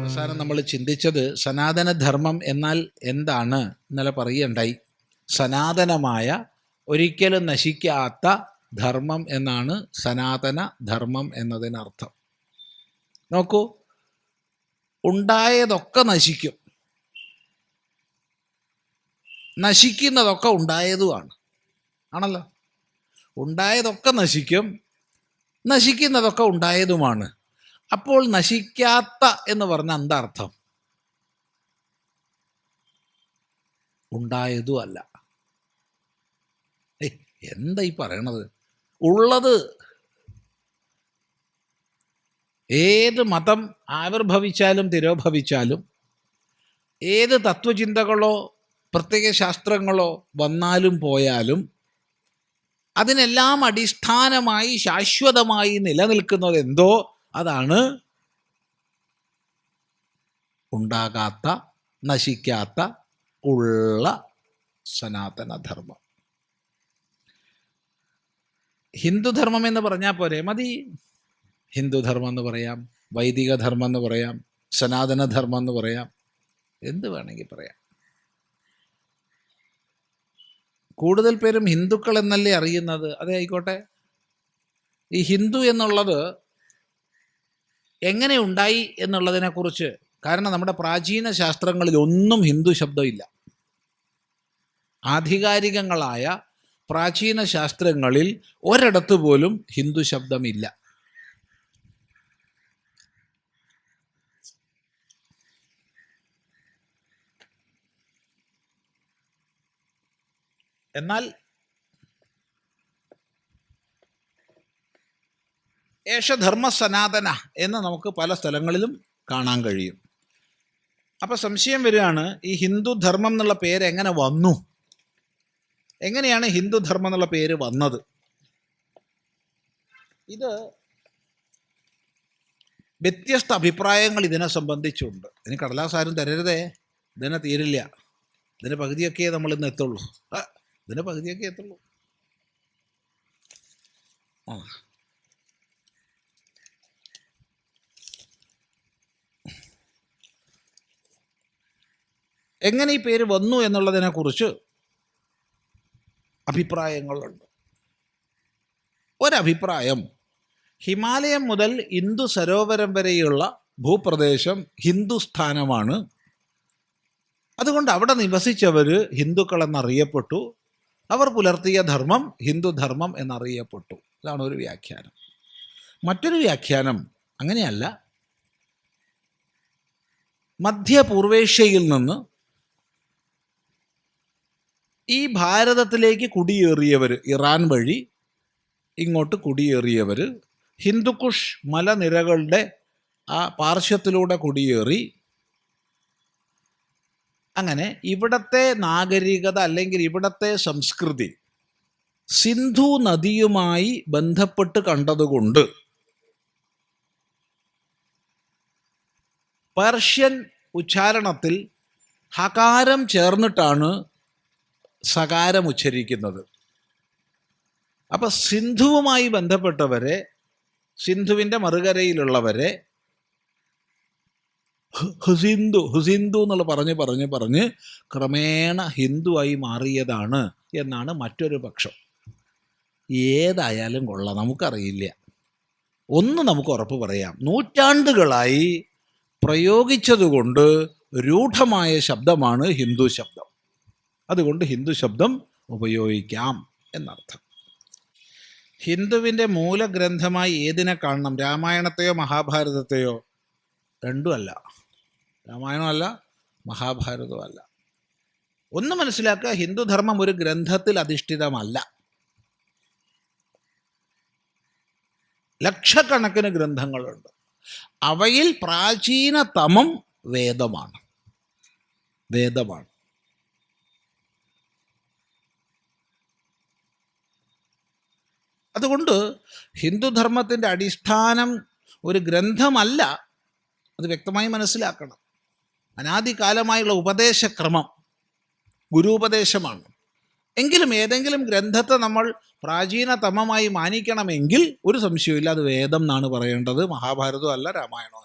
അവസാനം നമ്മൾ ചിന്തിച്ചത് സനാതനധർമ്മം എന്നാൽ എന്താണ് ഇന്നലെ പറയുകയുണ്ടായി സനാതനമായ ഒരിക്കലും നശിക്കാത്ത ധർമ്മം എന്നാണ് സനാതന ധർമ്മം എന്നതിനർത്ഥം. നോക്കൂ ഉണ്ടായതൊക്കെ നശിക്കും. നശിക്കുന്നതൊക്കെ ഉണ്ടായതുമാണ്. ആണല്ലോ? ഉണ്ടായതൊക്കെ നശിക്കും നശിക്കുന്നതൊക്കെ ഉണ്ടായതുമാണ്. അപ്പോൾ നശിക്കാത്ത എന്ന് പറഞ്ഞ എന്താർത്ഥം ഉണ്ടായതും അല്ല. എന്താ ഈ പറയണത്? ഉള്ളത് ഏത് മതം ആവിർഭവിച്ചാലും തിരോഭവിച്ചാലും ഏത് തത്വചിന്തകളോ പ്രത്യേക ശാസ്ത്രങ്ങളോ വന്നാലും പോയാലും അതിനെല്ലാം അടിസ്ഥാനമായി ശാശ്വതമായി നിലനിൽക്കുന്നത് എന്തോ? അതാണ് ഉണ്ടാകാത്ത നശിക്കാത്ത ഉള്ള സനാതനധർമ്മം. ഹിന്ദുധർമ്മം എന്ന് പറഞ്ഞാൽ പോരെ മതി. ഹിന്ദുധർമ്മം എന്ന് പറയാം വൈദിക ധർമ്മം എന്ന് പറയാം സനാതനധർമ്മം എന്ന് പറയാം എന്ത് വേണമെങ്കിൽ പറയാം. കൂടുതൽ പേരും ഹിന്ദുക്കൾ എന്നല്ലേ അറിയുന്നത്? അതെ ആയിക്കോട്ടെ. ഈ ഹിന്ദു എന്നുള്ളത് എങ്ങനെ ഉണ്ടായി എന്നുള്ളതിനെക്കുറിച്ച്. കാരണം നമ്മുടെ പ്രാചീന ശാസ്ത്രങ്ങളിൽ ഒന്നും ഹിന്ദു ശബ്ദമില്ല. ആധികാരികങ്ങളായ പ്രാചീന ശാസ്ത്രങ്ങളിൽ ഒരിടത്ത് പോലും ഹിന്ദു ശബ്ദമില്ല. എന്നാൽ ഏഷധർമ്മ സനാതന എന്ന് നമുക്ക് പല സ്ഥലങ്ങളിലും കാണാൻ കഴിയും. അപ്പോൾ സംശയം വരികയാണ് ഈ ഹിന്ദു ധർമ്മം എന്നുള്ള പേര് എങ്ങനെ വന്നു? എങ്ങനെയാണ് ഹിന്ദു ധർമ്മം എന്നുള്ള പേര് വന്നത്? ഇത് വ്യത്യസ്ത അഭിപ്രായങ്ങൾ ഇതിനെ സംബന്ധിച്ചുണ്ട്. ഇനി കടലാസാരും തരരുതേ ഇതിനെ തീരില്ല. ഇതിന്റെ പകുതിയൊക്കെ നമ്മൾ ഇന്ന് എത്തുള്ളൂ. ഇതിന്റെ പകുതിയൊക്കെ എത്തുള്ളൂ. ആ. എങ്ങനെ ഈ പേര് വന്നു എന്നുള്ളതിനെക്കുറിച്ച് അഭിപ്രായങ്ങളുണ്ട്. ഒരഭിപ്രായം ഹിമാലയം മുതൽ ഇന്ദു സരോവരം വരെയുള്ള ഭൂപ്രദേശം ഹിന്ദുസ്ഥാനമാണ്. അതുകൊണ്ട് അവിടെ നിവസിച്ചവർ ഹിന്ദുക്കൾ എന്നറിയപ്പെട്ടു അവർ പുലർത്തിയ ധർമ്മം ഹിന്ദുധർമ്മം എന്നറിയപ്പെട്ടു. ഇതാണ് ഒരു വ്യാഖ്യാനം. മറ്റൊരു വ്യാഖ്യാനം അങ്ങനെയല്ല. മധ്യപൂർവേഷ്യയിൽ നിന്ന് ഈ ഭാരതത്തിലേക്ക് കുടിയേറിയവർ ഇറാൻ വഴി ഇങ്ങോട്ട് കുടിയേറിയവർ ഹിന്ദുക്കുഷ് മലനിരകളുടെ ആ പാർശ്വത്തിലൂടെ കുടിയേറി അങ്ങനെ ഇവിടത്തെ നാഗരികത അല്ലെങ്കിൽ ഇവിടത്തെ സംസ്കൃതി സിന്ധു നദിയുമായി ബന്ധപ്പെട്ട് കണ്ടതുകൊണ്ട് പേർഷ്യൻ ഉച്ചാരണത്തിൽ ഹകാരം ചേർന്നിട്ടാണ് സകാരം ഉച്ചരിക്കുന്നത്. അപ്പം സിന്ധുവുമായി ബന്ധപ്പെട്ടവരെ സിന്ധുവിന്റെ മറുകരയിലുള്ളവരെ ഹുസിന്ദു ഹുസിന്ദു എന്നുള്ള പറഞ്ഞ് പറഞ്ഞ് പറഞ്ഞ് ക്രമേണ ഹിന്ദുവായി മാറിയതാണ് എന്നാണ് മറ്റൊരു പക്ഷം. ഏതായാലും കൊള്ളാം നമുക്കറിയില്ല. ഒന്ന് നമുക്ക് ഉറപ്പ് പറയാം. നൂറ്റാണ്ടുകളായി പ്രയോഗിച്ചതുകൊണ്ട് രൂഢമായ ശബ്ദമാണ് ഹിന്ദു ശബ്ദം. അതുകൊണ്ട് ഹിന്ദു ശബ്ദം ഉപയോഗിക്കാം എന്നർത്ഥം. ഹിന്ദുവിന്റെ മൂലഗ്രന്ഥമായി ഏതിനെ കാണണം? രാമായണത്തെയോ മഹാഭാരതത്തെയോ? രണ്ടുമല്ല രാമായണമല്ല മഹാഭാരതമല്ല. ഒന്ന് മനസ്സിലാക്കുക ഹിന്ദുധർമ്മം ഒരു ഗ്രന്ഥത്തിൽ അധിഷ്ഠിതമല്ല. ലക്ഷക്കണക്കിന് ഗ്രന്ഥങ്ങളുണ്ട്. അവയിൽ പ്രാചീനതമം വേദമാണ്. വേദമാണ്. അതുകൊണ്ട് ഹിന്ദുധർമ്മത്തിന്റെ അടിസ്ഥാനം ഒരു ഗ്രന്ഥമല്ല അത് വ്യക്തമായി മനസ്സിലാക്കണം. അനാദികാലമായുള്ള ഉപദേശക്രമം ഗുരുപദേശമാണ്. എങ്കിലും ഏതെങ്കിലും ഗ്രന്ഥത്തെ നമ്മൾ പ്രാചീനതമമായി മാനിക്കണമെങ്കിൽ ഒരു സംശയവും അത് വേദം എന്നാണ് പറയേണ്ടത്. മഹാഭാരതവും അല്ല രാമായണവും